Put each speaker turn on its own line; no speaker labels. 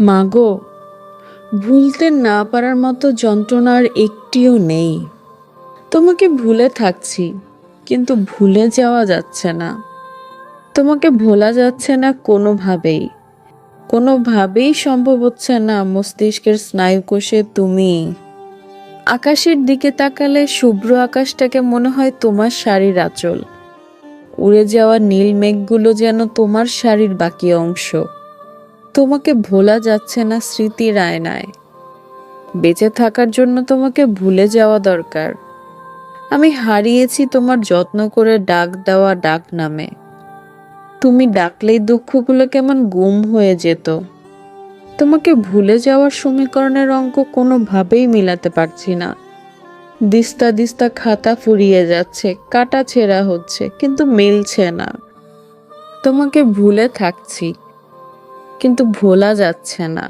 মাগো ভুলতে না পারার মতো যন্ত্রণার একটিও নেই। তোমাকে ভুলে থাকছি, কিন্তু ভুলে যাওয়া যাচ্ছে না। তোমাকে ভোলা যাচ্ছে না কোনোভাবেই। কোনোভাবেই সম্ভব হচ্ছে না মস্তিষ্কের স্নায়ুকোষে তুমি। আকাশের দিকে তাকালে শুভ্র আকাশটাকে মনে হয় তোমার শাড়ির আঁচল। উড়ে যাওয়া নীল মেঘগুলো যেন তোমার শাড়ির বাকি অংশ। তোমাকে ভোলা যাচ্ছে না স্মৃতির আয়নায় বেঁচে থাকার জন্য তোমাকে ভুলে যাওয়া দরকার। আমি হারিয়েছি তোমার যত্ন করে ডাক দেওয়া ডাক নামে। তুমি ডাকলেই দুঃখগুলো কেমন গুম হয়ে যেত। তোমাকে ভুলে যাওয়ার সমীকরণের অঙ্ক কোনোভাবেই মিলাতে পারছি না। দিস্তা দিস্তা খাতা ফুরিয়ে যাচ্ছে, কাটা ছেঁড়া হচ্ছে, কিন্তু মিলছে না। তোমাকে ভুলে থাকছি কিন্তু ভোলা যাচ্ছে না।